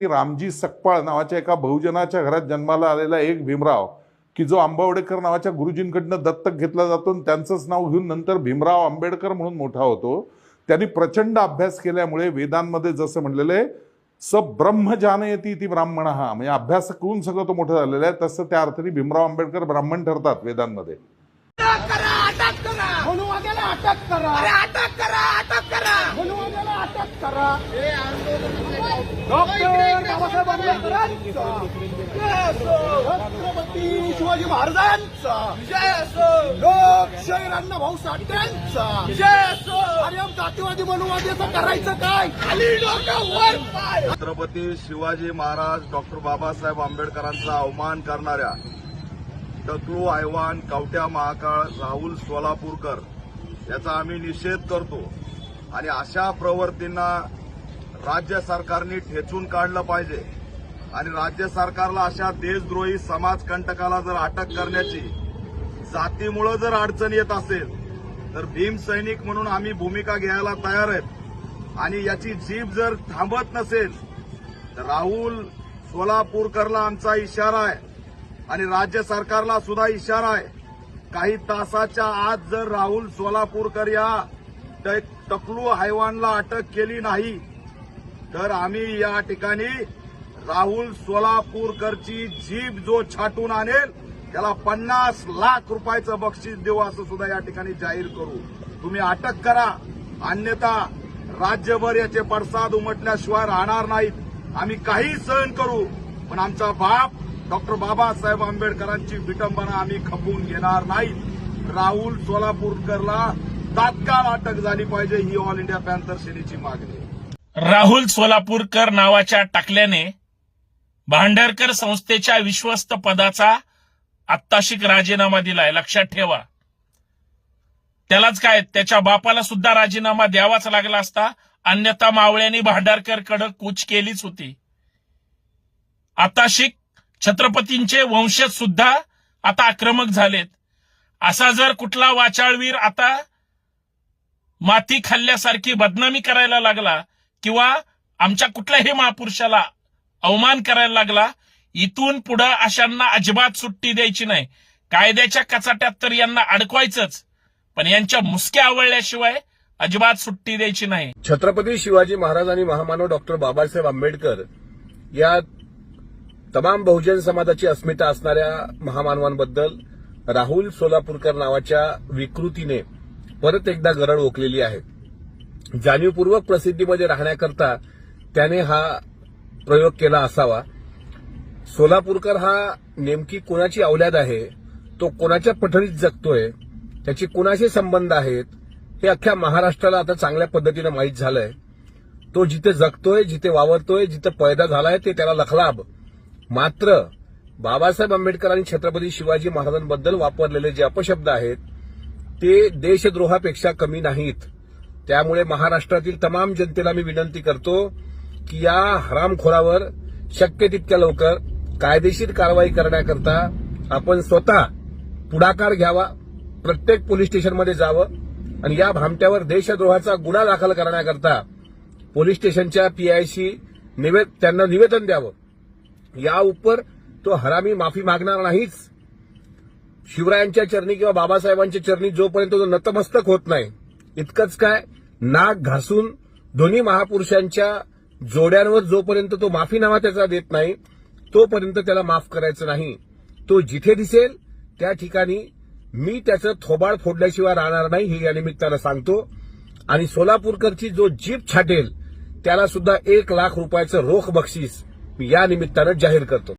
की रामजी सकपाळ नावाच्या एका बहुजनाच्या घरात जन्माला आलेला एक भीमराव की जो आंबावडेकर नावाच्या गुरुजींकडनं दत्तक घेतला जातो आणि त्यांचंच नाव घेऊन नंतर भीमराव आंबेडकर म्हणून मोठा होतो. त्यांनी प्रचंड अभ्यास केल्यामुळे वेदांमध्ये जसं म्हणलेलं आहे स ब्रह्म जानयती ती ब्राह्मण हा म्हणजे अभ्यास करून सगळं तो मोठं झालेलं आहे तसं त्या अर्थाने भीमराव आंबेडकर ब्राह्मण ठरतात वेदांमध्ये. अटक करा. अटक करा. डॉक्टर बाबासाहेब आंबेडकरांचा. छत्रपती शिवाजी महाराजांचा. असो. भाऊ साठ्यांचा. विजय असो. अरे जातीवादी मनुवाद्याचं करायचं काय? खाली डोकं वर पाय. छत्रपती शिवाजी महाराज डॉक्टर बाबासाहेब आंबेडकरांचा अवमान करणाऱ्या टकलू आयवान कवट्या महाकाळ राहुल सोलापूरकर याचा आम्ही निषेध करतो. आणि अशा प्रवृत्तींना राज्य सरकारने ठेचून काढलं पाहिजे. आणि राज्य सरकारला अशा देशद्रोही समाजकंटकाला जर अटक करण्याची जातीमुळं जर अडचण येत असेल तर भीम सैनिक म्हणून आम्ही भूमिका घ्यायला तयार आहेत. आणि याची जीभ जर थांबत नसेल तर राहुल सोलापूरकरला आमचा इशारा आहे. आणि राज्य सरकारला सुद्धा इशारा आहे. काही तासाच्या आत जर राहुल सोलापूरकर या टकलू हैवानला अटक केली नाही. तर आम्ही या ठिकाणी राहुल सोलापूरकरची जीभ जो छाटून आणेल त्याला पन्नास लाख रुपयाचं बक्षीस देऊ असं सुद्धा या ठिकाणी जाहीर करू. तुम्ही अटक करा. अन्यथा राज्यभर याचे पडसाद उमटल्याशिवाय राहणार नाहीत. आम्ही काही सहन करू पण आमचा बाप डॉक्टर बाबासाहेब आंबेडकरांची विटंबना आम्ही खपवून घेणार नाहीत. राहुल सोलापूरकरला तात्काळ अटक झाली पाहिजे ही ऑल इंडिया पॅन्थर सेनेची मागणी. राहुल सोलापूरकर नावाच्या टाकल्याने भांडरकर संस्थेच्या विश्वस्त पदाचा आत्ताशिक राजीनामा दिलाय. लक्षात ठेवा. त्यालाच काय त्याच्या बापाला सुद्धा राजीनामा द्यावाच लागला असता अन्यथा मावळ्यांनी भांडारकरकडे कूच केलीच होती. आताशिक छत्रपतींचे वंशज सुद्धा आता आक्रमक झालेत. असा जर कुठला वाचाळवीर आता माती खाल्ल्यासारखी बदनामी करायला लागला किंवा आमच्या कुठल्याही महापुरुषाला अवमान करायला लागला इथून पुढं अशांना अजिबात सुट्टी द्यायची नाही. कायद्याच्या कचाट्यात तर यांना अडकवायचंच पण यांच्या मुसक्या आवळल्याशिवाय अजिबात सुट्टी द्यायची नाही. छत्रपती शिवाजी महाराज आणि महामानव डॉक्टर बाबासाहेब आंबेडकर या तमाम बहुजन समाजाची अस्मिता असणाऱ्या महामानवांबद्दल राहुल सोलापूरकर नावाच्या विकृतीने परत एकदा गरड ओकलेली आहे. जाणीवपूर्वक प्रसिद्धीमध्ये राहण्याकरता त्याने हा प्रयोग केला असावा. सोलापूरकर हा नेमकी कोणाची औल्याद आहे? तो कोणाच्या पठडीत जगतोय? त्याची कोणाशी संबंध आहेत? हे अख्ख्या महाराष्ट्राला आता चांगल्या पद्धतीनं माहीत झालंय. तो जिथे जगतोय जिथे वावरतोय जिथे पैदा झालाय ते त्याला लखलाभ मात्र बाबासाहेब आंबेडकर आणि छत्रपती शिवाजी महाराजांबद्दल वापरलेले जे अपशब्द आहेत ते देशद्रोहापेक्षा कमी नाहीत. त्यामुळे महाराष्ट्रातील तमाम जनतेला मी विनंती करतो की या हरामखोरावर शक्य तितक्या लवकर कायदेशीर कारवाई करण्याकरता आपण स्वतः पुढाकार घ्यावा प्रत्येक पोलीस स्टेशनमध्ये जावं आणि या भामट्यावर देशद्रोहाचा गुन्हा दाखल करण्याकरता पोलीस स्टेशनच्या पीआयशी त्यांना निवेदन द्यावं. या उपर तो हरामी माफी मागणार नाहीच. शिवरायांच्या चरणी किंवा बाबासाहेबांच्या चरणी जोपर्यंत तो नतमस्तक होत नाही इतकंच काय? नाक घासून दोन्ही महापुरुषांच्या जोड्यांवर जोपर्यंत तो माफीनामा त्याचा देत नाही तोपर्यंत त्याला माफ करायचं नाही. तो जिथे दिसेल त्या ठिकाणी मी त्याचं थोबाड फोडल्याशिवाय राहणार नाही हे या निमित्तानं सांगतो. आणि सोलापूरकरची जो जीप छाटेल त्याला सुद्धा एक लाख रुपयाचं रोख बक्षीस मी या निमित्तानं जाहीर करतो.